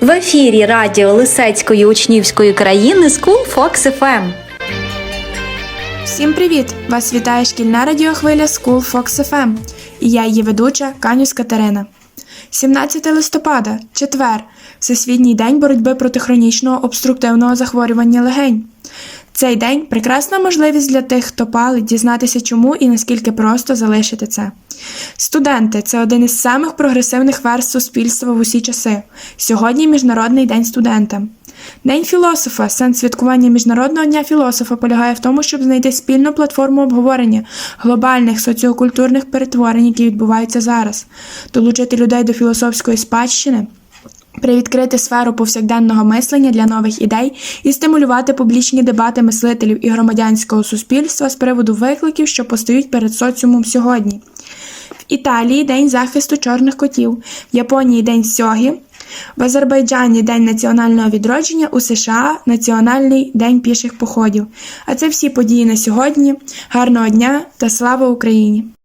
В ефірі радіо Лисецької учнівської країни School Fox FM. Всім привіт! Вас вітає шкільна радіохвиля School Fox FM і я її ведуча Канюс Катерина. 17 листопада, четвер, Всесвітній день боротьби проти хронічного обструктивного захворювання легень. Цей день прекрасна можливість для тих, хто палить, дізнатися, чому і наскільки просто залишити це. Студенти це один із самих прогресивних верств суспільства в усі часи. Сьогодні Міжнародний день студента. День філософа. Сенс святкування Міжнародного дня філософа полягає в тому, щоб знайти спільну платформу обговорення глобальних соціокультурних перетворень, які відбуваються зараз, долучити людей до філософської спадщини. Привідкрити сферу повсякденного мислення для нових ідей і стимулювати публічні дебати мислителів і громадянського суспільства з приводу викликів, що постають перед соціумом сьогодні. В Італії День захисту чорних котів, в Японії День Сьогі, в Азербайджані День національного відродження, у США Національний день піших походів. А це всі події на сьогодні. Гарного дня та слава Україні!